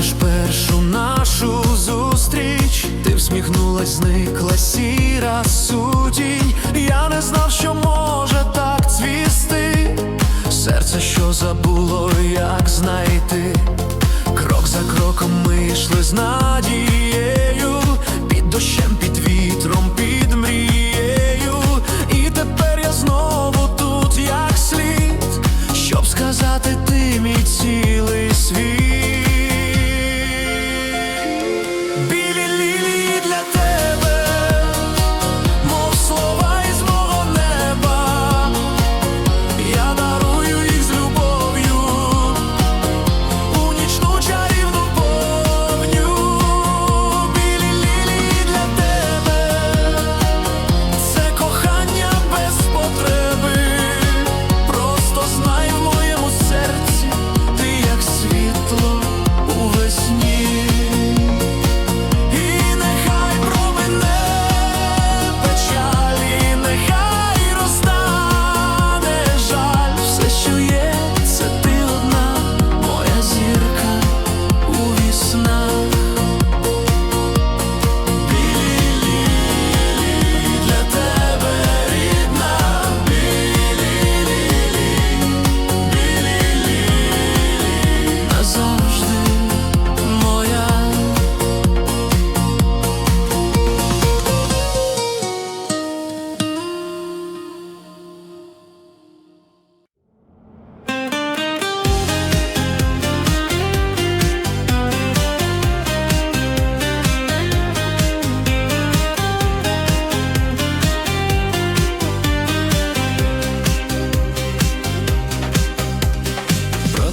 Пам'ятаєш першу нашу зустріч, ти всміхнулась, зникла сіра сутінь. Я не знав, що може так цвісти. Серце, що забуло, як знайти. Крок за кроком ми йшли з надії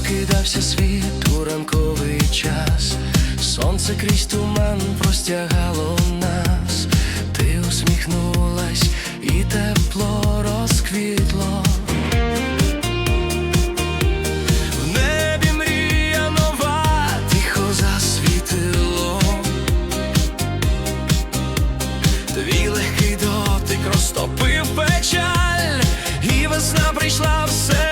прокидався світ у ранковий час, сонце крізь туман простягало нас, ти усміхнулась і тепло розквітло. В небі мрія нова тихо засвітило, твій легкий дотик розтопив печаль, і весна прийшла все.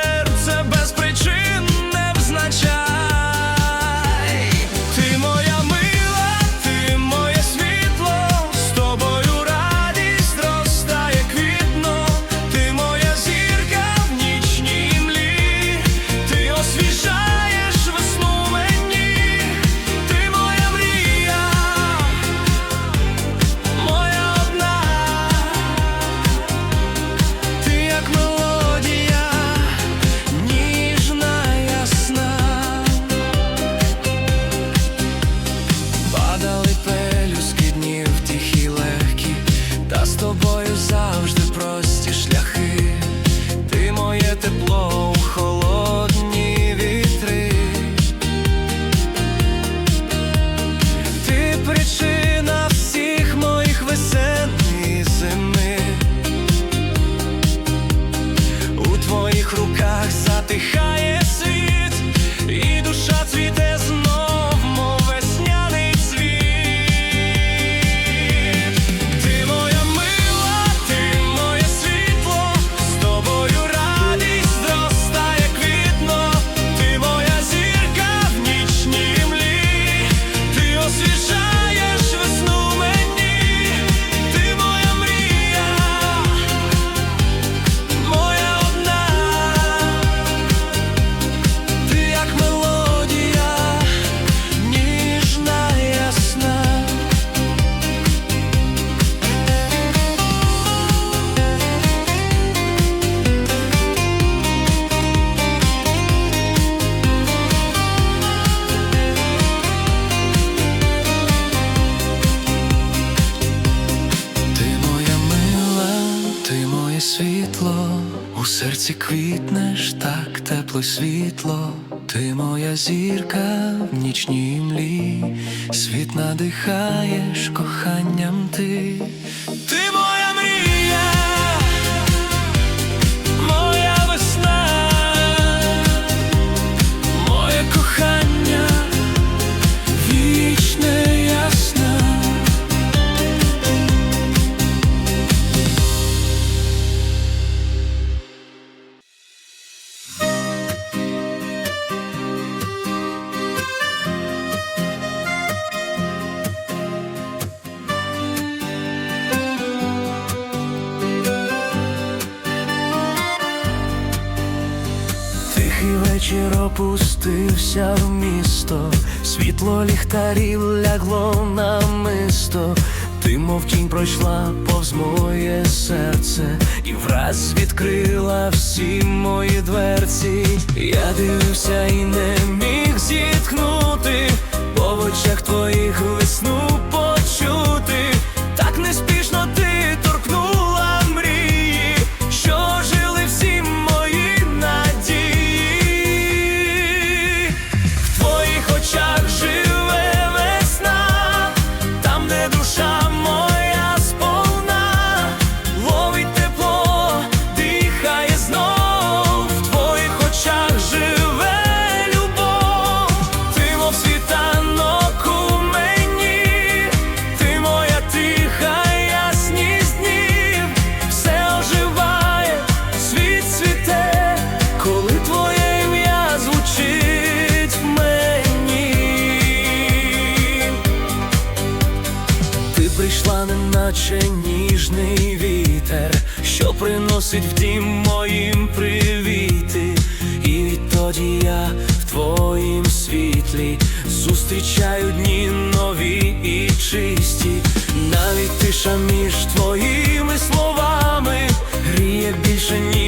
зірка в нічній млі, світ надихаєш коханням ти. мов тінь пройшла повз моє серце, і враз відкрила всі мої дверці. Я дивився і не міг зітхнути, по очах твоїх весну.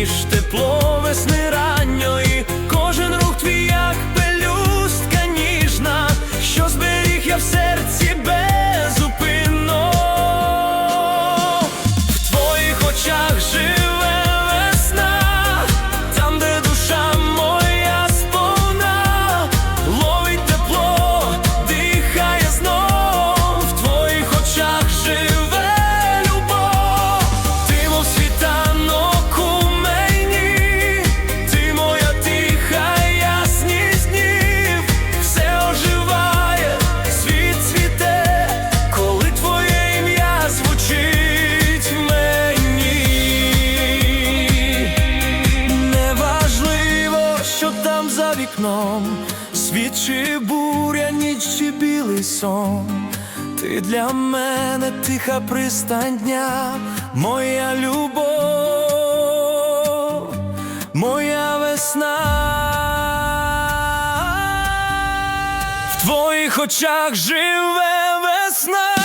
Nište plove sne чи буря, ніч чи білий сон, ти для мене тиха пристань дня, моя любов, моя весна, в твоїх очах живе весна.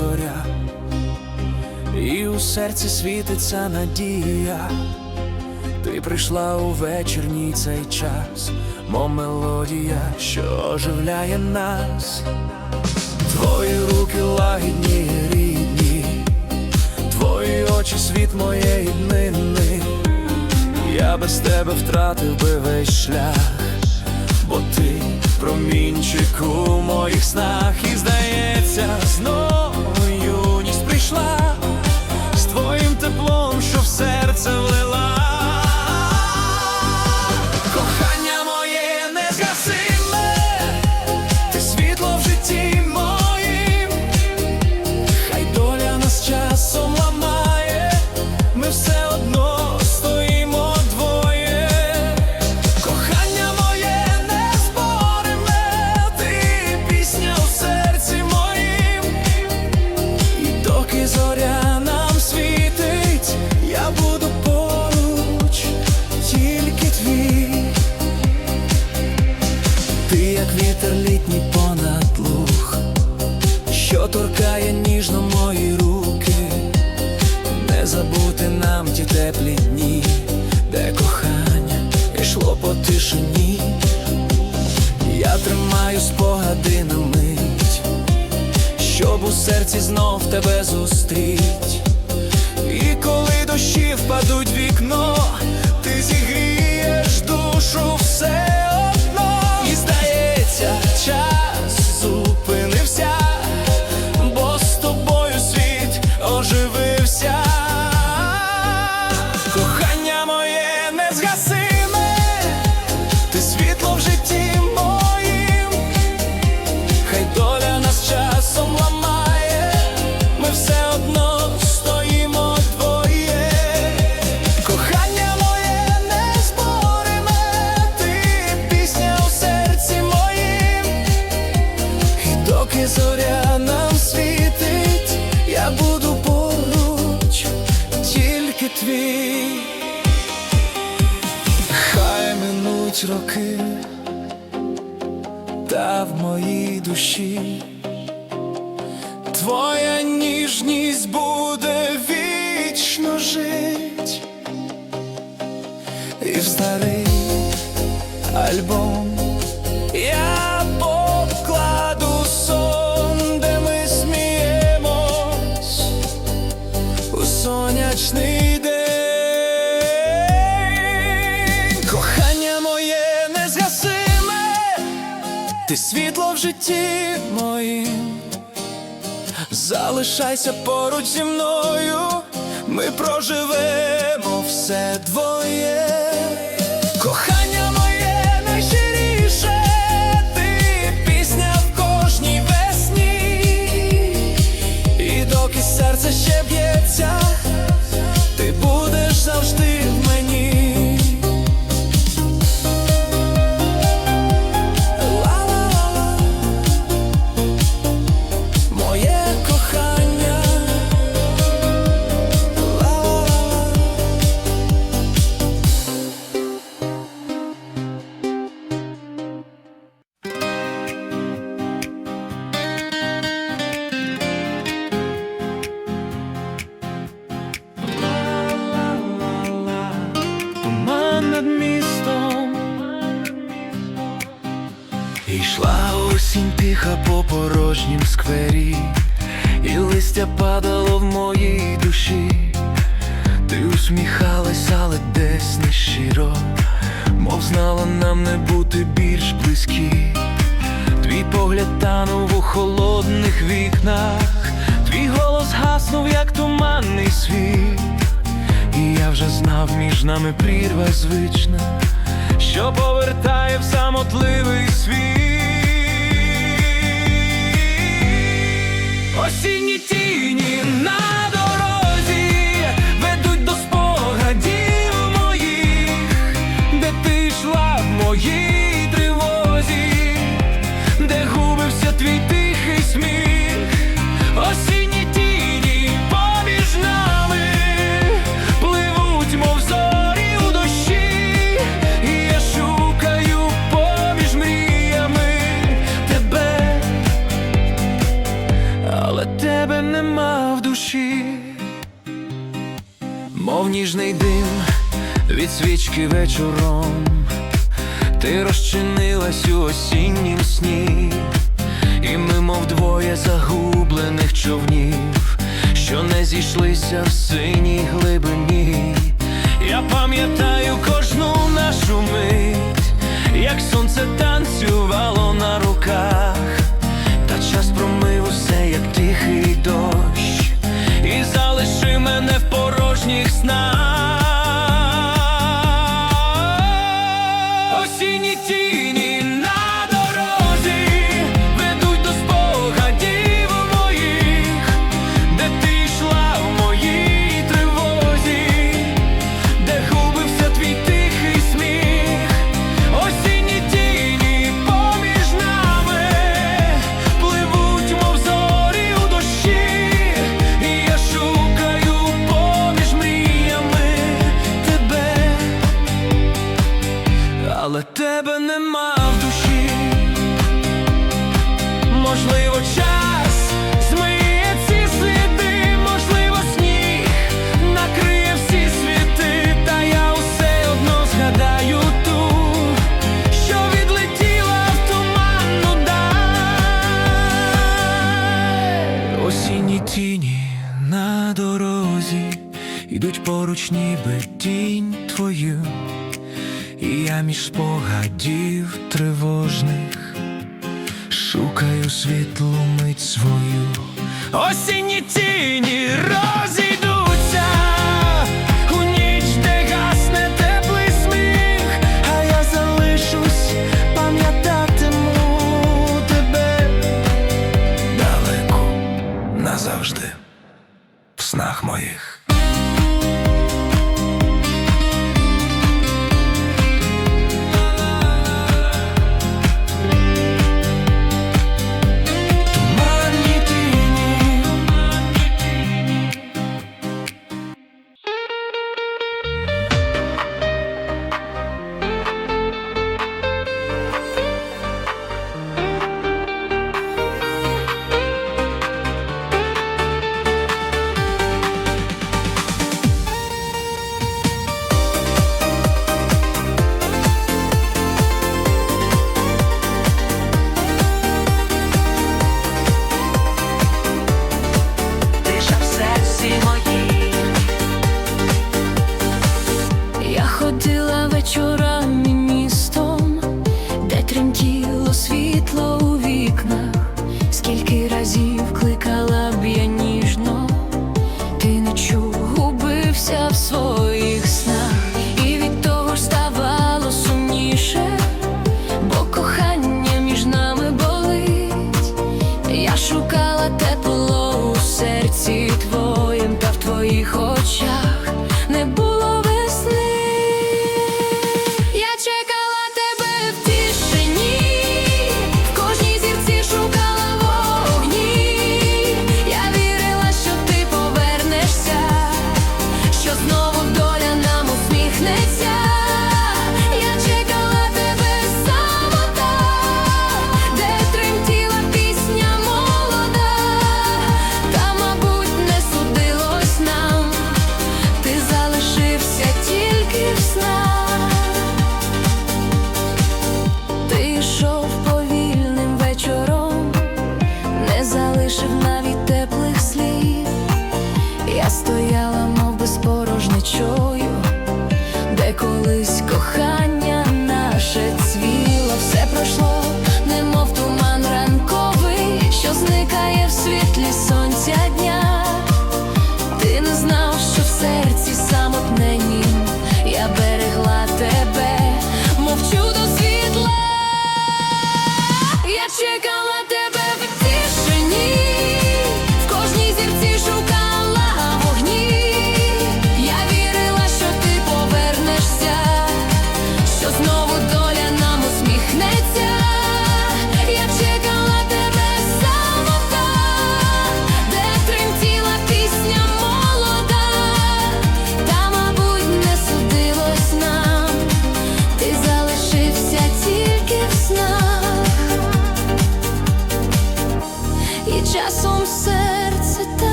зоря, і у серці світиться надія, ти прийшла у вечірній цей час, мо мелодія, що оживляє нас, твої руки лагідні, рідні, твої очі світ моєї днини, я без тебе втратив би весь шлях, бо ти промінчик у моїх снах. думки, та в моїй душі твоя ніжність буде вічно жить, і в старий альбом. серці моїм, залишайся поруч зі мною, ми проживемо все двоє. нами прірва звична, що повертає в самотливий світ. мов ніжний дим від свічки вечором, ти розчинилась у осіннім сні, і ми, мов двоє загублених човнів, що не зійшлися в синій глибині. Я пам'ятаю кожну нашу мить, як сонце танцювало на руках, та час промив усе, як тихий дощ. весна. Заміж спогадів тривожних, шукаю світлу мить свою, осінні тіні розі.